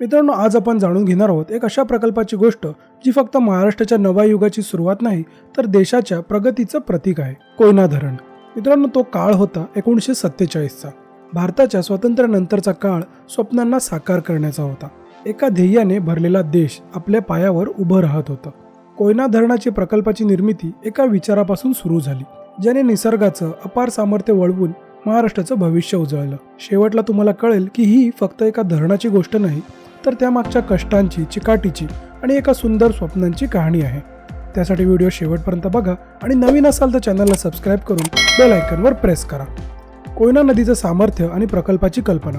मित्रांनो आज आपण जाणून घेणार आहोत एक अशा प्रकल्पाची गोष्ट जी फक्त महाराष्ट्राच्या नव्या युगाची सुरुवात नाही तर देशाच्या प्रगतीचं प्रतीक आहे कोयना धरण. मित्रांनो तो काळ होता एकोणीसशे सत्तेचाळीसचा. भारताच्या स्वातंत्र्यानंतरचा काळ स्वप्नांना साकार करण्याचा होता. एका ध्येयाने भरलेला देश आपल्या पायावर उभं राहत होतं. कोयना धरणाची प्रकल्पाची निर्मिती एका विचारापासून सुरू झाली ज्याने निसर्गाचं अपार सामर्थ्य वळवून महाराष्ट्राचं भविष्य उजळलं. शेवटला तुम्हाला कळेल की ही फक्त एका धरणाची गोष्ट नाही तर त्यामागच्या कष्टांची चिकाटीची आणि एका सुंदर स्वप्नांची कहाणी आहे. त्यासाठी व्हिडिओ शेवटपर्यंत बघा आणि नवीन असाल तर चॅनलला सबस्क्राईब करून बेल आयकनवर प्रेस करा. कोयना नदीचं सामर्थ्य आणि प्रकल्पाची कल्पना.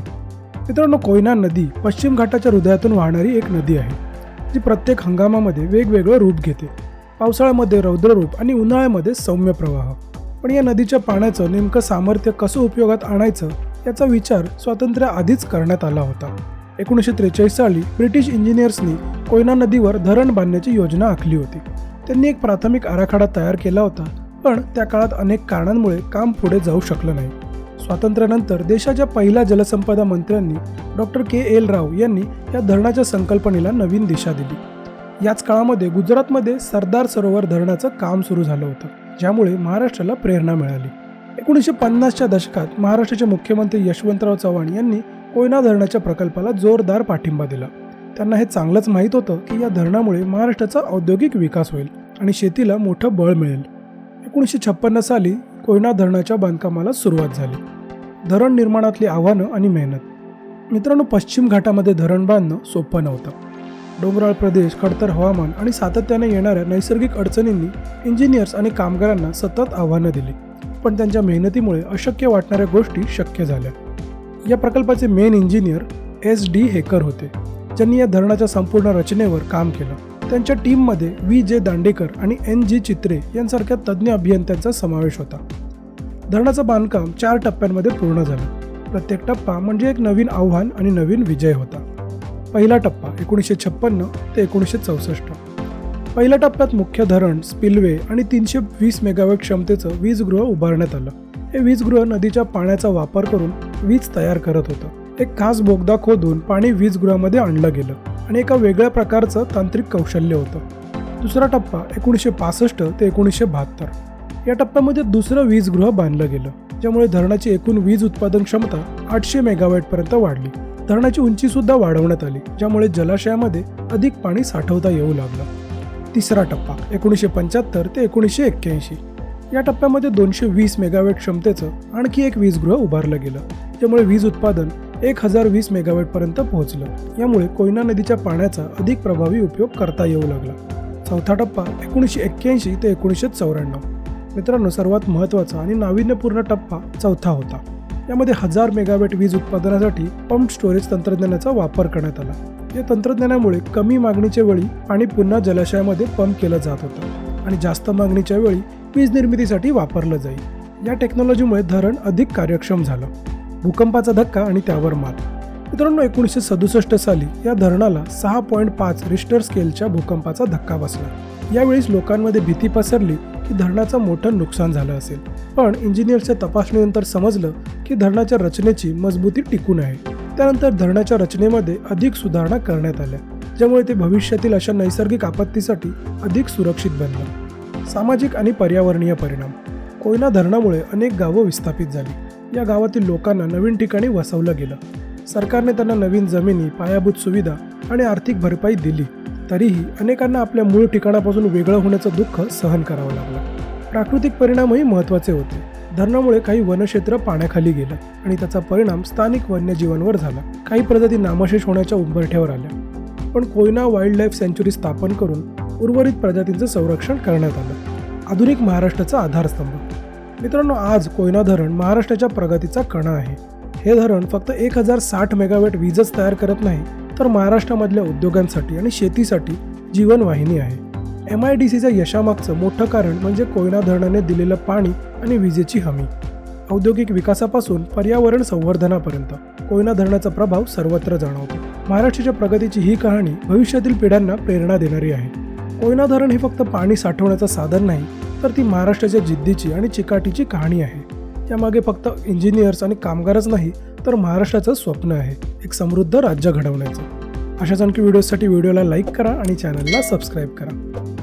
मित्रांनो कोयना नदी पश्चिम घाटाच्या हृदयातून वाहणारी एक नदी आहे जी प्रत्येक हंगामामध्ये वेगवेगळं रूप घेते. पावसाळ्यामध्ये रौद्ररूप आणि उन्हाळ्यामध्ये सौम्य प्रवाह. पण या नदीच्या पाण्याचं नेमकं सामर्थ्य कसं उपयोगात आणायचं याचा विचार स्वातंत्र्य आधीच करण्यात आला होता. एकोणीसशे त्रेचाळीस साली ब्रिटिश इंजिनियर्सनी कोयना नदीवर धरण बांधण्याची योजना आखली होती. त्यांनी एक प्राथमिक आराखडा तयार केला होता पण त्या काळात अनेक कारणांमुळे काम पुढे जाऊ शकलं नाही. स्वातंत्र्यानंतर देशाच्या पहिल्या जलसंपदा मंत्र्यांनी डॉक्टर के. एल. राव यांनी या धरणाच्या संकल्पनेला नवीन दिशा दिली. याच काळामध्ये गुजरातमध्ये सरदार सरोवर धरणाचं काम सुरू झालं होतं ज्यामुळे महाराष्ट्राला प्रेरणा मिळाली. एकोणीसशे पन्नासच्या दशकात महाराष्ट्राचे मुख्यमंत्री यशवंतराव चव्हाण यांनी कोयना धरणाच्या प्रकल्पाला जोरदार पाठिंबा दिला. त्यांना हे चांगलंच माहीत होतं की या धरणामुळे महाराष्ट्राचा औद्योगिक विकास होईल आणि शेतीला मोठं बळ मिळेल. एकोणीसशे छप्पन्न साली कोयना धरणाच्या बांधकामाला सुरुवात झाली. धरण निर्माणातली आव्हानं आणि मेहनत. मित्रांनो पश्चिम घाटामध्ये धरण बांधणं सोपं नव्हतं. डोंगराळ प्रदेश खडतर हवामान आणि सातत्याने येणाऱ्या नैसर्गिक अडचणींनी इंजिनियर्स आणि कामगारांना सतत आव्हानं दिली. पण त्यांच्या मेहनतीमुळे अशक्य वाटणाऱ्या गोष्टी शक्य झाल्या. या प्रकल्पाचे main engineer S D Hekar होते. ज्यांनी या धरणाच्या संपूर्ण रचनेवर काम केलं. त्यांच्या टीममध्ये व्ही जे दांडेकर आणि एन जी चित्रे यांसारख्या तज्ज्ञ अभियंत्यांचा समावेश होता. धरणाचं बांधकाम चार टप्प्यांमध्ये पूर्ण झालं. प्रत्येक टप्पा म्हणजे एक नवीन आव्हान आणि नवीन विजय होता. पहिला टप्पा एकोणीसशे छप्पन्न ते एकोणीसशे चौसष्ट. पहिल्या टप्प्यात मुख्य धरण स्पिलवे आणि तीनशे वीस मेगावॅट क्षमतेचं वीजगृह उभारण्यात आलं. हे वीजगृह नदीच्या पाण्याचा वापर करून वीज तयार करत होतं. एक खास बोगदा खोदून पाणी वीजगृहामध्ये आणलं गेलं आणि एका वेगळ्या प्रकारचं तांत्रिक कौशल्य होतं. दुसरा टप्पा एकोणीसशे पासष्ट ते एकोणीसशे बहात्तर. या टप्प्यामध्ये दुसरं वीजगृह बांधलं गेलं ज्यामुळे धरणाची एकूण वीज उत्पादन क्षमता आठशे मेगावॅटपर्यंत वाढली. धरणाची उंची सुद्धा वाढवण्यात आली ज्यामुळे जलाशयामध्ये अधिक पाणी साठवता येऊ लागलं. तिसरा टप्पा एकोणीसशे पंच्याहत्तर ते एकोणीसशे एक्क्याऐंशी. या टप्प्यामध्ये दोनशे वीस मेगावॅट क्षमतेचं आणखी एक वीजगृह उभारलं गेलं. त्यामुळे वीज उत्पादन एक हजार वीस मेगावॅटपर्यंत पोहोचलं. यामुळे कोयना नदीच्या पाण्याचा अधिक प्रभावी उपयोग करता येऊ लागला. चौथा टप्पा एकोणीसशे एक्क्याऐंशी ते एकोणीसशे चौऱ्याण्णव. मित्रांनो सर्वात महत्त्वाचा आणि नाविन्यपूर्ण टप्पा चौथा होता. यामध्ये हजार मेगावॅट वीज उत्पादनासाठी पंप स्टोरेज तंत्रज्ञानाचा वापर करण्यात आला. या तंत्रज्ञानामुळे कमी मागणीच्या वेळी पाणी पुन्हा जलाशयामध्ये पंप केलं जात होतं. आणि जास्त मागणीच्या वेळी वीज निर्मितीसाठी वापरलं जाईल. या टेक्नॉलॉजीमुळे धरण अधिक कार्यक्षम झालं. भूकंपाचा धक्का आणि त्यावर मात. मित्रांनो एकोणीसशे सदुसष्ट साली या धरणाला सहा पॉईंट पाच रिस्टर स्केलच्या भूकंपाचा धक्का बसला. यावेळीच लोकांमध्ये भीती पसरली की धरणाचं मोठं नुकसान झालं असेल. पण इंजिनियर्सच्या तपासणीनंतर समजलं की धरणाच्या रचनेची मजबूती टिकून आहे. त्यानंतर धरणाच्या रचनेमध्ये अधिक सुधारणा करण्यात आल्या ज्यामुळे ते भविष्यातील अशा नैसर्गिक आपत्तीसाठी अधिक सुरक्षित बनलं. सामाजिक आणि पर्यावरणीय परिणाम. कोयना धरणामुळे अनेक गावं विस्थापित झाली. या गावातील लोकांना नवीन ठिकाणी वसवलं गेलं. सरकारने त्यांना नवीन जमिनी पायाभूत सुविधा आणि आर्थिक भरपाई दिली. तरीही अनेकांना आपल्या मूळ ठिकाणापासून वेगळं होण्याचं दुःख सहन करावं लागलं. प्राकृतिक परिणामही महत्त्वाचे होते. धरणामुळे काही वनक्षेत्र पाण्याखाली गेलं आणि त्याचा परिणाम स्थानिक वन्यजीवांवर झाला. काही प्रजाती नामशेष होण्याच्या उंबरठ्यावर आल्या. पण कोयना वाईल्ड लाईफ सँच्युरी स्थापन करून उर्वरित प्रजातींचं संरक्षण करण्यात आलं. आधुनिक महाराष्ट्राचा आधारस्तंभ. मित्रांनो आज कोयना धरण महाराष्ट्राच्या प्रगतीचा कणा आहे. हे धरण फक्त एक हजार साठ मेगावॅट वीजच तयार करत नाही तर महाराष्ट्रामधल्या उद्योगांसाठी आणि शेतीसाठी जीवनवाहिनी आहे. एम आय डी सीच्या यशामागचं मोठं कारण म्हणजे कोयना धरणाने दिलेलं पाणी आणि विजेची हमी. औद्योगिक विकासापासून पर्यावरण संवर्धनापर्यंत कोयना धरणाचा प्रभाव सर्वत्र जाणवतो. महाराष्ट्राच्या प्रगतीची ही कहाणी भविष्यातील पिढ्यांना प्रेरणा देणारी आहे. कोयना धरण हे फक्त पाणी साठवण्याचं साधन नाही तर ती महाराष्ट्राच्या जिद्दीची आणि चिकाटीची कहाणी आहे. त्यामागे फक्त इंजिनियर्स आणि कामगारच नाही तर महाराष्ट्राचं स्वप्न आहे एक समृद्ध राज्य घडवण्याचं. अशाच आणखी व्हिडिओसाठी व्हिडिओला लाईक करा आणि चॅनलला सबस्क्राईब करा.